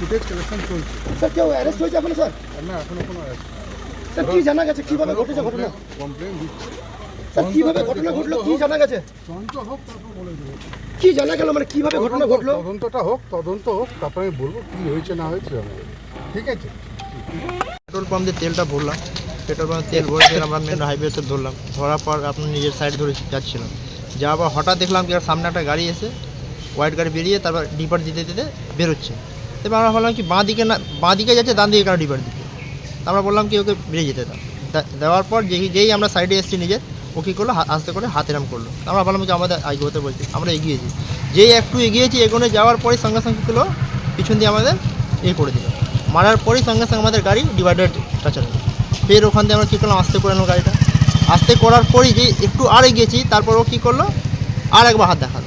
চলছে। স্যার কেউ অ্যারেস্ট হয়েছে এখনও স্যার না এখনও কোনো স্যার কি জানা গেছে? কীভাবে ঘটেছে ঘটনা? কমপ্লেন দিচ্ছে। স্যার কীভাবে ঘটনা ঘটলো? কি জানা গেছে? তদন্ত হোক তারপর বলে দেবো। কি জানা গেল? মানে কীভাবে ঘটনা ঘটলো? তদন্তটা হোক তদন্ত হোক তারপরে আমি বলব কি হয়েছে না হয়েছে ঠিক আছে? পেট্রোল পাম্প দিয়ে তেলটা ভরলাম। পেট্রোল পাম্পে তেল ভরে তেল আমরা মেন হাইওয়েতে ধরলাম। ধরার পর আপনার নিজের সাইড ধরে যাচ্ছিলাম। যাওয়ার পর হঠাৎ দেখলাম কি সামনে একটা গাড়ি এসে হোয়াইট গাড়ি বেরিয়ে তারপর ডিপার দিতে দিতে বেরোচ্ছে। এবার আমরা ভাবলাম কি বাঁ দিকে না, বাঁ দিকে যাচ্ছে, ডান দিকে কেন ডিপার দিকে আমরা বললাম কি ওকে বেরিয়ে যেতে দাও। দেওয়ার পর যেই যেই আমরা সাইডে এসেছি নিজের, ও কী করল আস্তে করে হাত এরাম করল। আমরা ভাবলাম কি আমাদের এগোতে বলছি, আমরা এগিয়েছি যেই। একটু এগিয়েছি, এগোনে যাওয়ার পরে সঙ্গে সঙ্গে করল পিছন দিয়ে আমাদের এ করে দিল। মারার পরেই সঙ্গে সঙ্গে আমাদের গাড়ি ডিভাইডার টাচানো ফের ওখান দিয়ে আমরা কী করলাম আস্তে করে নিলাম গাড়িটা। আস্তে করার পরই যে একটু আর এগিয়েছি, তারপর ও কী করল, আর একবার হাত দেখাল।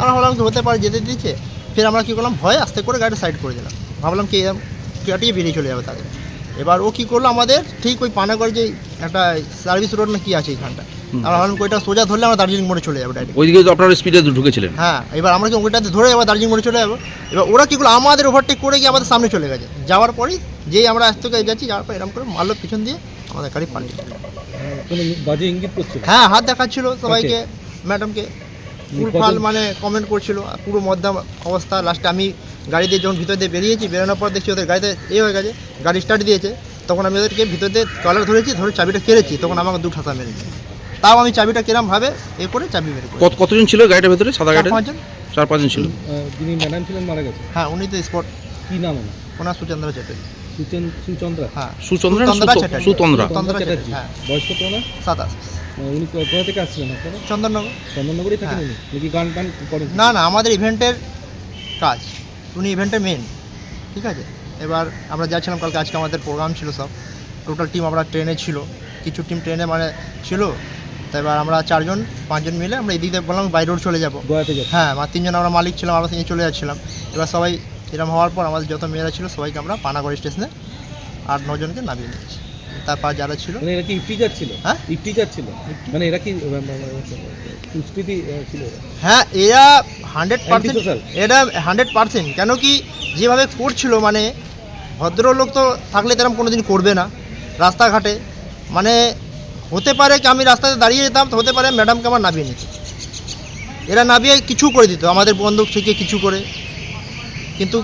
আমরা ভাবলাম কি হতে পারে, যেতে দিচ্ছে? ফের আমরা কী করলাম ভয়ে আস্তে করে গাড়িটা সাইড করে দিলাম। ভাবলাম কি কাটিয়ে বেরিয়ে চলে যাবে তাদের। এবার ও কী করল আমাদের ঠিক ওই পানাগড় যে একটা সার্ভিস রোড না কি আছে এখানটা আমরা ভাবলাম ওইটা সোজা ধরলে আমরা দার্জিলিং মোড়ে চলে যাব ডাইরেক্ট ওইদিকে তো আপনারা স্পিডে ঢুকেছিলেন। হ্যাঁ এবার আমরা কি ওইটাতে ধরে এবার দার্জিলিং মোড়ে চলে যাব। এবার ওরা কী করল আমাদের ওভারটেক করে গিয়ে আমাদের সামনে চলে গেছে। যাওয়ার পরেই যেই আমরা আজ থেকে যাচ্ছি যাওয়ার পর এরকম করে মারলো পিছন দিয়ে আমাদের গাড়ি পাল্টে হ্যাঁ হাত দেখাচ্ছিল সবাইকে ম্যাডামকে ফুলফাল মানে কমেন্ট করছিল পুরো মধ্যম অবস্থা। লাস্টে আমি গাড়ি দিয়ে যখন ভিতর দিয়ে বেরিয়েছি বেরোনোর পর দেখছি ওদের গাড়িতে এ হয়ে গেছে গাড়ি স্টার্ট দিয়েছে। তখন আমি ওদেরকে ভিতর দিয়ে কলার ধরেছি ধরে চাবিটা কেড়েছি তখন আমাকে দু ঠাসা মেরেছে। তাও আমি চাবিটা কেরাম ভাবে এ করে চাবি বের করি কত কতজন ছিল গাড়িটার ভেতরে? সাদা গাড়িটা? পাঁচজন চার পাঁচজন ছিল। যিনি ম্যাডাম ছিলেন মারা গেছে। হ্যাঁ উনি তো স্পট কি নাম ওনার? ওনার সুচন্দ্র চ্যাটার্জি। সুচেন সুচন্দ্রা। হ্যাঁ। সুচন্দ্রা সুতন্দ্রা সুত- চ্যাটার্জি। সুতন্দ্রা। সুতন্দ্রা চ্যাটার্জি হ্যাঁ। বয়স কত ওনার? সাতাশ। উনি কোথা থেকে আসছিলেন আপনারা? চন্দননগর। চন্দননগরেই থাকেন হ্যাঁ। উনি নাকি গান টান করেন? না না আমাদের ইভেন্টের কাজ। উনি ইভেন্টের মেন ঠিক আছে? এবার আমরা যাচ্ছিলাম কালকে আজকে আমাদের প্রোগ্রাম ছিল সব। টোটাল টিম আমরা ট্রেনে ছিল। কিছু টিম ট্রেনে মানে ছিল। তো এবার আমরা চারজন পাঁচজন মিলে আমরা এদিকে বললাম বাই রোড চলে যাব। গোয়াতে হ্যাঁ আমার তিনজন আমরা মালিক ছিলাম আমরা তিনজন চলে যাচ্ছিলাম। এবার সবাই এরকম হওয়ার পর আমাদের যত মেয়েরা ছিল সবাইকে আমরা পানাগড় স্টেশনে আট নজনকে নামিয়ে নিয়েছি। তারপর যারা ছিল? মানে এরা কি যাচ্ছিল হ্যাঁ? যাচ্ছিল মানে এরা কি সংস্কৃতি ছিল হ্যাঁ এরা হান্ড্রেড পার্সেন্ট? এটা হান্ড্রেড পার্সেন্ট কেন কি যেভাবে করছিল মানে ভদ্রলোক তো থাকলে তেরম কোনো দিন করবে না রাস্তাঘাটে। মানে হতে পারে কি আমি রাস্তাতে দাঁড়িয়ে যেতাম তো হতে পারে ম্যাডামকে আমার নামিয়ে নিত। এরা নামিয়ে কিছু করে দিত আমাদের বন্দুক থেকে কিছু করে। কিন্তু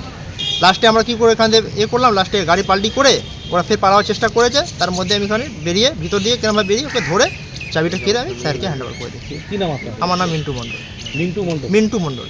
লাস্টে আমরা কী করে এখান থেকে এ করলাম লাস্টে গাড়ি পাল্টি করে ওরা ফের পালাওয়ার চেষ্টা করেছে তার মধ্যে আমি এখানে বেরিয়ে ভিতর দিয়ে কেন বেরিয়ে ওকে ধরে চাবিটা কেড়ে আমি স্যারকে হ্যান্ড ওভার করে দিচ্ছি। কী নাম আপনার? আমার নাম মিন্টু মণ্ডল। মিন্টু মণ্ডল। মিন্টু মণ্ডল।